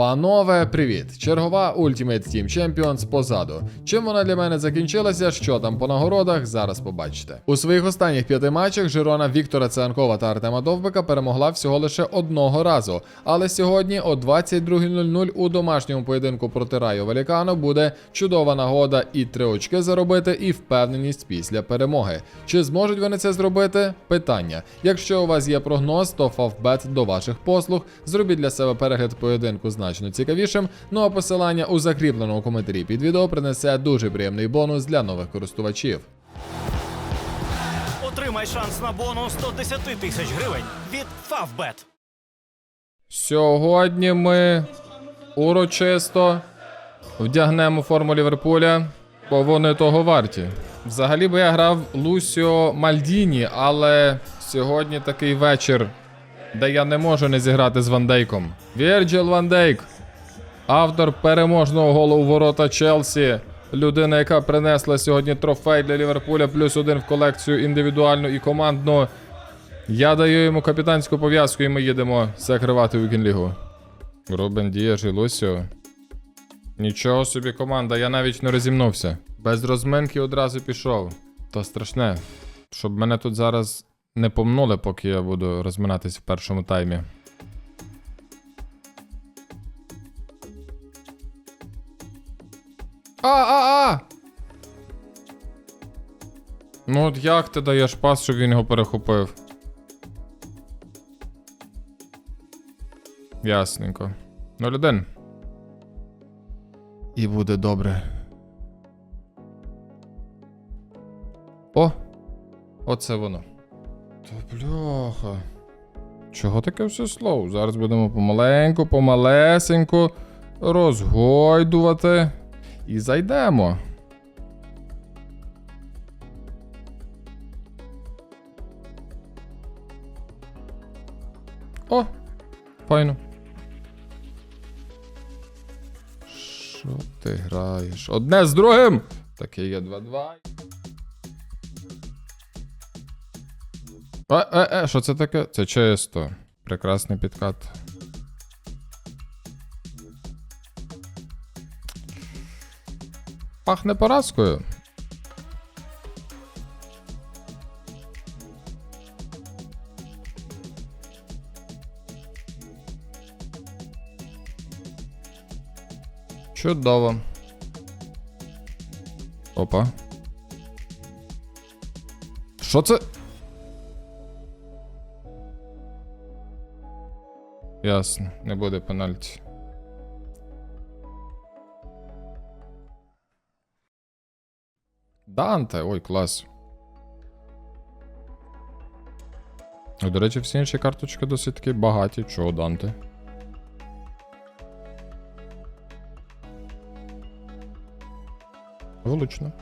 Панове, привіт! Чергова Ultimate Team Champions позаду. Чим вона для мене закінчилася? Що там по нагородах? Зараз побачите. У своїх останніх п'яти матчах Жирона Віктора Цианкова та Артема Довбика перемогла всього лише одного разу. Але сьогодні о 22.00 у домашньому поєдинку проти Райо Валікано буде чудова нагода і три очки заробити, і впевненість після перемоги. Чи зможуть вони це зробити? Питання. Якщо у вас є прогноз, то Фавбет до ваших послуг. Зробіть для себе перегляд поєдинку значно цікавішим. Ну а посилання у закріпленому коментарі під відео принесе дуже приємний бонус для нових користувачів. Отримай шанс на бонус 110 тисяч гривень від Favbet. Сьогодні ми урочисто вдягнемо форму Ліверпуля, бо вони того варті. Взагалі би я грав Лусіо Мальдіні, але сьогодні такий вечір, де я не можу не зіграти з Вандейком. Вірджил Вандейк, автор переможного голу у ворота Челсі. Людина, яка принесла сьогодні трофей для Ліверпуля, плюс один в колекцію індивідуальну і командну. Я даю йому капітанську пов'язку, і ми їдемо закривати Вікінлігу. Рубен Дієш і Лусіо. Нічого собі команда, я навіть не розімнувся. Без розминки одразу пішов. То страшне. Щоб мене тут зараз не помнули, поки я буду розминатись в першому таймі. А, а, а! Ну от як ти даєш пас, щоб він його перехопив? Ясненько. 0-1. І буде добре. О! Оце воно. Та бляха. Чого таке все слово? Зараз будемо помаленьку, помалесеньку розгойдувати. І зайдемо. О! Файно. Що ти граєш? Одне з другим! Таке є 2-2. Е, е, е, що це таке? Це чисто. Прекрасний підкат. Пахне поразкою. Чудово. Опа. Що це? Ясно, не буде пенальті. Данте, ой, клас. До речі, всі інші карточки досить таки багаті. Чого Данте? Влучно.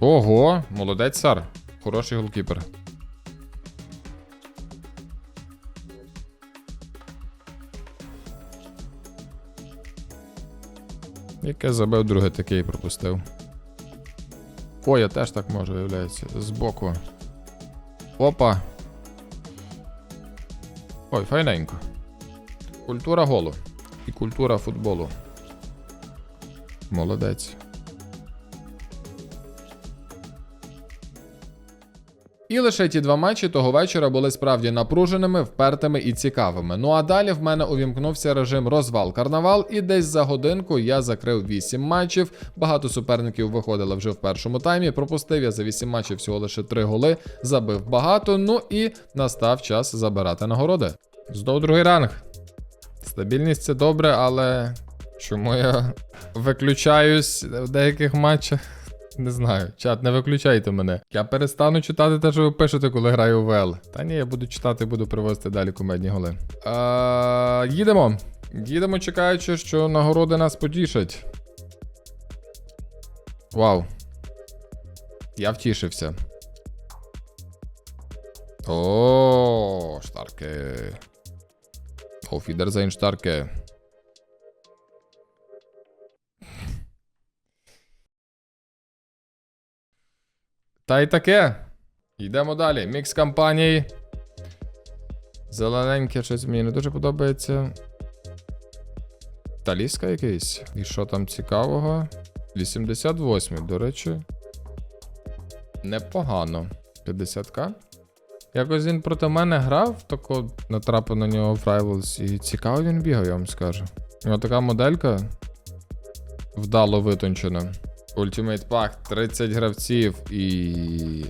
Ого, молодець Сар. Хороший голкіпер. Яке забив, друге таке і пропустив. О, я теж так можу, виявляється. Збоку. Опа. Ой, файненько. Культура голу. І культура футболу. Молодець. І лише ті два матчі того вечора були справді напруженими, впертими і цікавими. Ну а далі в мене увімкнувся режим розвал карнавал, і десь за годинку я закрив 8 матчів. Багато суперників виходило вже в першому таймі. Пропустив я за 8 матчів всього лише 3 голи, забив багато. Ну і настав час забирати нагороди. Здов другий ранг. Стабільність це добре, але чому я виключаюсь в деяких матчах? Не знаю, чат, не виключайте мене. Я перестану читати те, що ви пишете, коли граю в ВЛ. Та ні, я буду читати, буду привозити далі кумедні голи. А, їдемо. Їдемо, чекаючи, що нагороди нас потішать. Вау. Я втішився. О, штарки. Wiedersehen, штарки. Та й таке. Йдемо далі. Мікс компаній. Зелененьке щось мені не дуже подобається. Таліска якийсь. І що там цікавого? 88, до речі. Непогано. 50к. Якось він проти мене грав, тако натрапив на нього в Rivals, і цікаво він бігав, я вам скажу. Нього така моделька вдало витончена. Ultimate Pack 30 гравців і.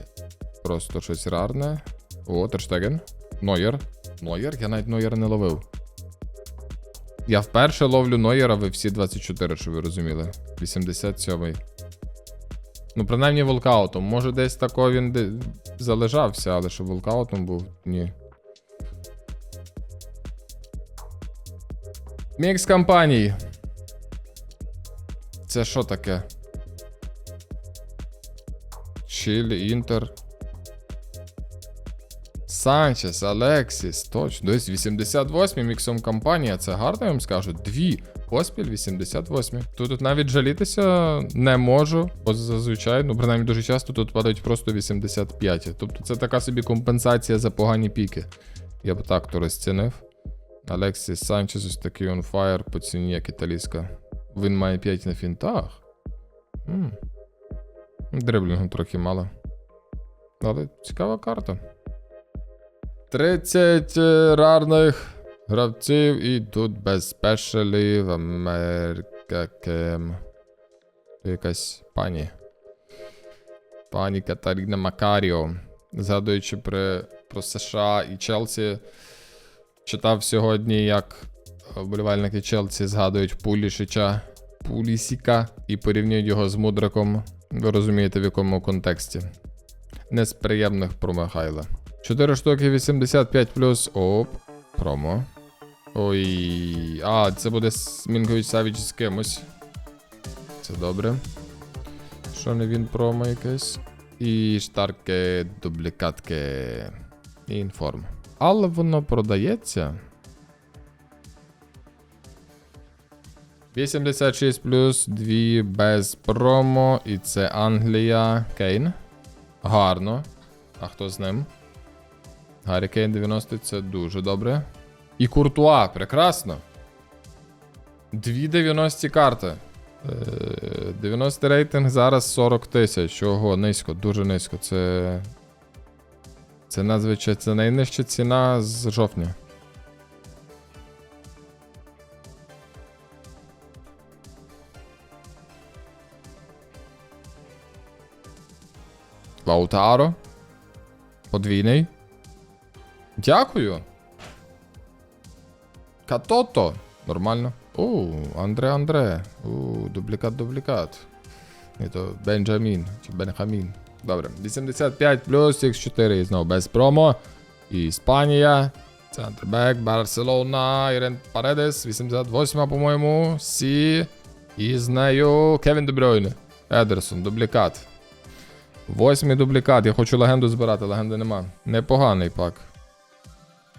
Просто щось рарне. О, Терштеген. Нойер. Нойер? Я навіть Нойер не ловив. Я вперше ловлю Нойера, ви всі 24, щоб ви розуміли. 87-й. Ну, принаймні волкаутом. Може, десь тако він де... залежався, але що волкаутом був? Ні. Мікс компаній. Це що таке? Чилі, Інтер. Санчес, Алексіс, точно. Десь 88 міксом компанія. Це гарно, я вам скажу. Дві. Поспіль 88. Тут, тут навіть жалітися не можу, бо зазвичай, ну принаймні дуже часто тут падають просто 85. Тобто це така собі компенсація за погані піки. Я б так то розцінив. Алексіс Санчес, ось такий on fire по ціні, як італійська. Він має 5 на фінтах. М. Дриблінгу трохи мало. Але цікава карта. 30 е, рарних гравців і тут без спешалів Америка Кем. Якась пані. Пані Катаріна Макаріо. Згадуючи при, про США і Челсі, читав сьогодні, як вболівальники Челсі згадують Пулішича Пулісіка і порівнюють його з Мудриком. Ви розумієте, в якому контексті. Не з про Михайла. 4 штуки 85 плюс. Оп. Промо. Ой. А, це буде Мінкович Савіч з кимось. Це добре. Що не він промо якесь. І штарки, дублікатки. І інформ. Але воно продається. 86 плюс 2 без промо. І це Англія. Кейн. Гарно. А хто з ним? Гаррі Кейн 90 це дуже добре. І Куртуа, прекрасно. Дві 90 карти. Е, 90 рейтинг зараз 40 тисяч. Ого, низько, дуже низько. Це. Це надзвичайно це найнижча ціна з жовтня. Лаутаро. Подвійний. Дякую. Катото. Нормально. О, Андре Андре. О, дублікат, дублікат. Ні, то Бенджамін чи Бенхамін. Добре. 85 плюс X4 і знову без промо. І Іспанія. Центрбек, Барселона, Ірен Паредес, 88, по-моєму. Сі. І з нею Кевін Дебройне. Едерсон, дублікат. Восьмий дублікат. Я хочу легенду збирати, легенди нема. Непоганий пак.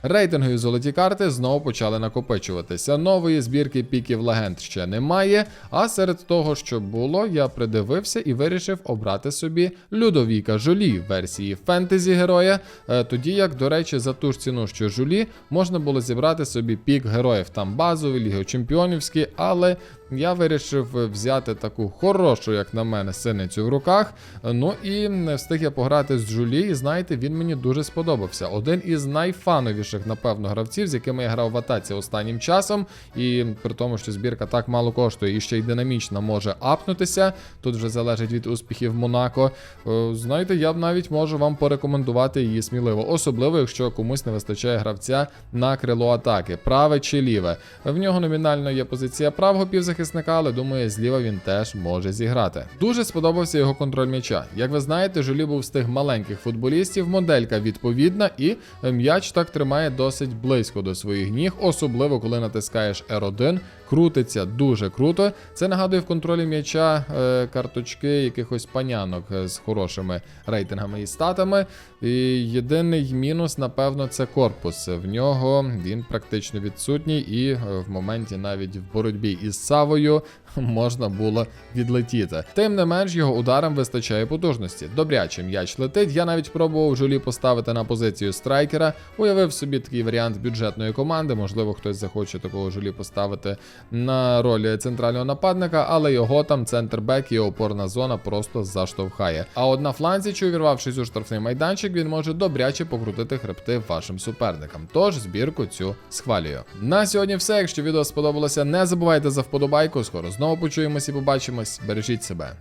Рейтингові золоті карти знову почали накопичуватися. Нової збірки піків легенд ще немає. А серед того, що було, я придивився і вирішив обрати собі Людовіка Жулі версії фентезі героя. Е, Тоді як, до речі, за ту ж ціну, що Жулі, можна було зібрати собі пік героїв там базовий, Ліги Чемпіонівський, але я вирішив взяти таку хорошу, як на мене, синицю в руках. Ну і не встиг я пограти з Жулі, і знаєте, він мені дуже сподобався. Один із найфановіших, напевно, гравців, з якими я грав в атаці останнім часом. І при тому, що збірка так мало коштує і ще й динамічно може апнутися. Тут вже залежить від успіхів Монако. Е, Знаєте, я б навіть можу вам порекомендувати її сміливо, особливо, якщо комусь не вистачає гравця на крило атаки, праве чи ліве. В нього номінально є позиція правого півзахисника, але думаю, зліва він теж може зіграти. Дуже сподобався його контроль м'яча. Як ви знаєте, Жолі був з тих маленьких футболістів, моделька відповідна, і м'яч так тримає досить близько до своїх ніг, особливо коли натискаєш R1. Крутиться дуже круто. Це нагадує в контролі м'яча е, карточки якихось панянок е, з хорошими рейтингами і статами. І єдиний мінус, напевно, це корпус. В нього він практично відсутній, і е, в моменті навіть в боротьбі із Савою можна було відлетіти. Тим не менш, його ударам вистачає потужності. Добряче м'яч летить. Я навіть пробував жолі поставити на позицію страйкера. Уявив собі такий варіант бюджетної команди. Можливо, хтось захоче такого жолі поставити на роль центрального нападника, але його там центр-бек і опорна зона просто заштовхає. А от на фланзі, чи увірвавшись у штрафний майданчик, він може добряче покрутити хребти вашим суперникам. Тож збірку цю схвалюю. На сьогодні все. Якщо відео сподобалося, не забувайте за вподобайку. Скоро знову почуємось і побачимось. Бережіть себе.